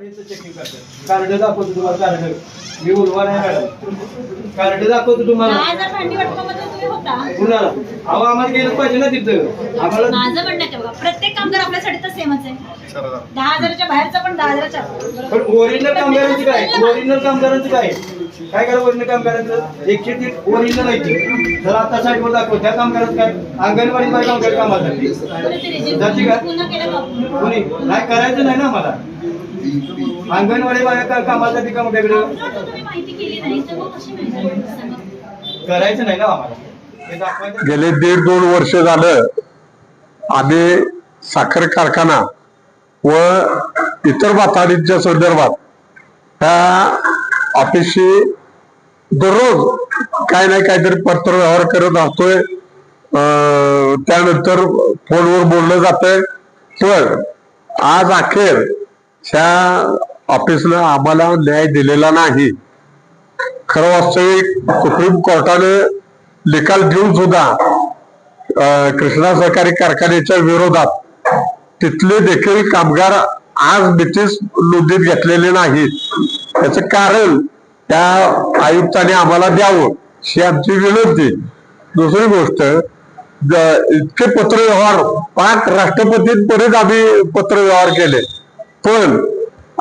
Card दाखवतो तुम्हाला card. मी उलवा नाही मॅडम. कार्ड दाखवतो तुम्हाला. कुणाला? अहो आम्हाला गेलं पाहिजे ना तिथं. आम्हाला माझं म्हणणं आहे बघा. प्रत्येक कामगार आपल्यासाठी तर सेमच आहे. दहा हजाराच्या बाहेरचा पण दहा हजाराच्या. पण ओरिजिनल कामगारांचं काय? ओरिजिनल कामगारांचं काय? काय करा ओरिजिनल कामगारांचं? एकशे तीन ओरिजिनल आहे ती. जर आता साईडवर दाखव त्या कामगारांचं काय? अंगणवाडी कामगार कामासाठी? जाती का? कोणी? नाही करायचं नाही ना मला अंगणवाडी का- कामासाठी सांगा. करायचं नाही ना आम्हाला. गेले दीड दोन वर्ष झालं आम्ही साखर कारखाना व इतर वातावरणीच्या संदर्भात त्या ऑफिसशी दररोज काय नाही काहीतरी पत्र व्यवहार करत असतोय अं, त्यानंतर फोनवर बोललं जातंय. पण आज अखेर त्या ऑफिसनं आम्हाला न्याय दिलेला नाही. खरं वास्तविक सुप्रीम कोर्टाने निकाल देऊन सुद्धा कृष्णा सहकारी कारखान्याच्या विरोधात तिथले देखील कामगार आज मितीस नोंदीत घेतलेले नाहीत. याचं कारण त्या आयुक्ताने आम्हाला द्यावं ही आमची विनंती. दुसरी गोष्ट ज- इतके पत्रव्यवहार पाच राष्ट्रपतींपर्यंत आम्ही पत्रव्यवहार केले. पण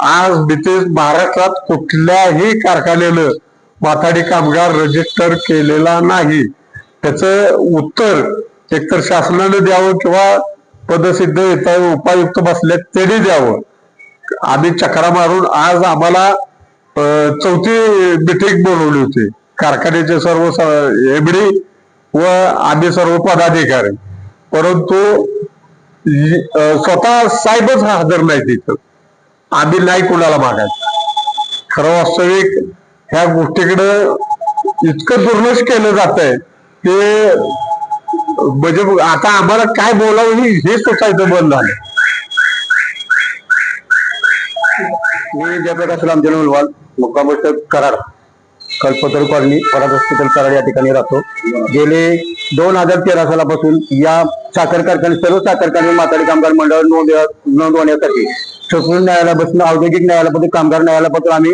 आज ब्रिटिश महाराष्ट्रात कुठल्याही कारखान्यानं माथाडी कामगार रजिस्टर केलेला नाही. त्याचं उत्तर एकतर शासनानं द्यावं किंवा पदसिद्ध येता उपायुक्त बसल्यात त्यांनी द्यावं. आम्ही चक्रा मारून आज आम्हाला चौथी मिटिंग बोलवली होती. कारखान्याचे सर्व एमडी व आम्ही सर्व पदाधिकारी. परंतु स्वतः साहेबच हजर नाही तिथं आम्ही नाही कुणाला मागायचं. खरं वास्तविक ह्या गोष्टीकडं इतकं दुर्लक्ष केलं जात आहे ते म्हणजे आता आम्हाला काय बोलावं हे सुचायचं बंद झालं मी जयप्रकाश रामचंद्र मुलवाल मुक्काम कराड. कल्पतरू कॉलनी परात हॉस्पिटल कराड या ठिकाणी राहतो. गेले दोन हजार तेरा सालापासून या साखर कारखाने सर्व साखर कारखाने माथाडी कामगार मंडळ नोंद नोंदवण्यासाठी सुप्रीम न्यायालयापासून औद्योगिक न्यायालयापासून कामगार न्यायालयापासून आम्ही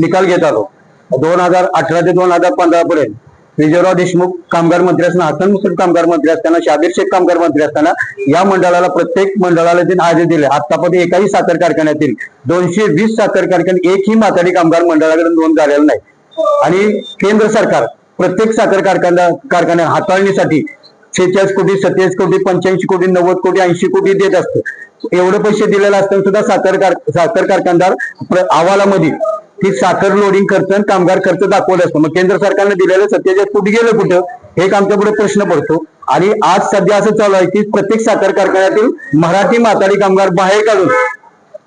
निकाल घेत आलो. दोन हजार अठरा ते दोन हजार पंधरा पर्यंत विजयराव देशमुख कामगार मंत्री असताना हसन मुश्रीफ कामगार मंत्री असताना शाबीर शेख कामगार मंत्री असताना या मंडळाला प्रत्येक मंडळाला त्यांनी आदेश दिले. आतापर्यंत एकाही साखर कारखान्यातील दोनशे वीस साखर कारखाने एकही माथाडी कामगार मंडळाकडे नोंद झालेला नाही. आणि केंद्र सरकार प्रत्येक साखर कारखाना कारखान्या हाताळणीसाठी शेहेचाळीस कोटी सत्तेचाळीस कोटी पंच्याऐंशी कोटी नव्वद कोटी ऐंशी कोटी देत असतो. एवढे पैसे दिलेले असताना सुद्धा साखर कार साखर कारखानदार अहवालामध्ये ती साखर लोडिंग खर्च आणि कामगार खर्च दाखवलं असतं. मग केंद्र सरकारने दिलेलं सत्तेचाळीस कोटी गेलं कुठं? हे एक आमच्या पुढे प्रश्न पडतो. आणि आज सध्या असं चालू आहे की प्रत्येक साखर कारखान्यातील मराठी म्हातारी कामगार बाहेर काढून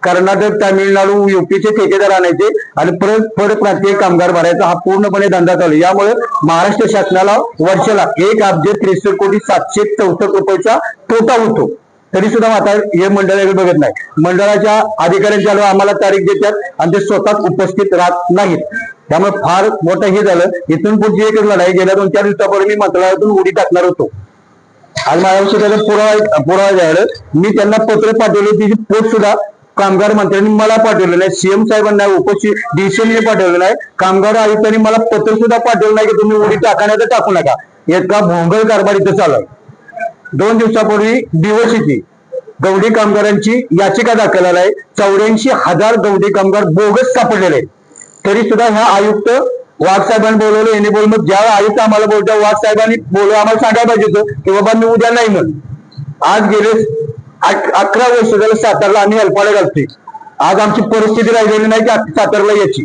कर्नाटक तामिळनाडू युपीचे ठेकेदार आणायचे आणि परत परत प्रांतीय कामगार भरायचा हा पूर्णपणे धंदा चालू यामुळे महाराष्ट्र शासनाला वर्षाला एक अब्ज त्रेसष्ट कोटी सातशे चौसष्ट रुपयाचा तोटा होतो. तरी सुद्धा आता हे मंडळाकडे बघत नाही. मंडळाच्या अधिकाऱ्यांच्या आम्हाला तारीख देतात आणि ते स्वतःच उपस्थित राहत नाहीत. त्यामुळे फार मोठं हे झालं. इथून पुढची एकच लढाई गेल्या दोन चार दिवसापूर्वी मी मंत्रालयातून उडी टाकणार होतो. आज माझ्याविषयी सुद्धा पुरावा पुरावा झालं. मी त्यांना पत्र पाठवले. तिची पोट सुद्धा कामगार मंत्र्यांनी मला पाठवलेलं नाही सीएम साहेबांना उपस्थित डीसीएमने पाठवलेलं नाही कामगार आयुक्तांनी मला पत्र सुद्धा पाठवलं नाही की तुम्ही उडी टाका तर टाकू नका. एका भोंगळ कारभार इथं चालू आहे. दोन दिवसापूर्वी दिवशीची गवडी कामगारांची याचिका दाखल आहे. चौऱ्याऐंशी हजार गवडी कामगार बोगस सापडलेले आहेत. तरी सुद्धा ह्या आयुक्त वाघ साहेबांनी बोलवलं. याने बोल मग ज्या आयुक्त आम्हाला बोलतो वाघ साहेबांनी बोलव आम्हाला सांगायला पाहिजे होतं की बाबा मी उद्या नाही म्हण आज गेले अकरा वर्ष झालं सातारला आम्ही हेल्पाला घालतोय. आज आमची परिस्थिती राहिलेली नाही की सातारला याची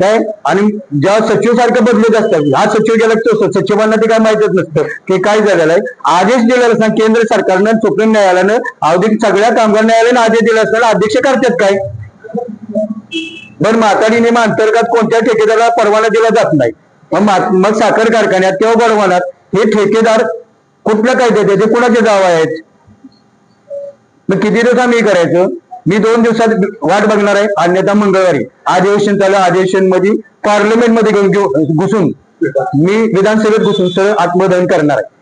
काय? आणि ज्या सचिव सारखं बदलत असतात हा सचिव गेला तो सचिवांना ते काय माहितच नसतं की काय झालेलं आहे. आदेश दिलेला असताना केंद्र सरकारनं सुप्रीम न्यायालयानं औद्योगिक सगळ्या कामगार न्यायालयानं आदेश दिला असताना अध्यक्ष करतात काय? बरं म्हातारी नियमा अंतर्गत कोणत्या ठेकेदाराला परवाना दिला जात नाही. मग मग साखर कारखान्यात किंवा गडवानात हे ठेकेदार कुठल्या कायद्यात आहे? कुणाचे दावा आहेत? मग किती दिवस आम्ही करायचं? मी दोन दिवसात वाट बघणार आहे अन्यथा मंगळवारी. अधिवेशन चालू अधिवेशनमध्ये पार्लमेंटमध्ये घेऊन घेऊ- घुसून. मी विधानसभेत घुसून सगळं आत्मदहन करणार आहे.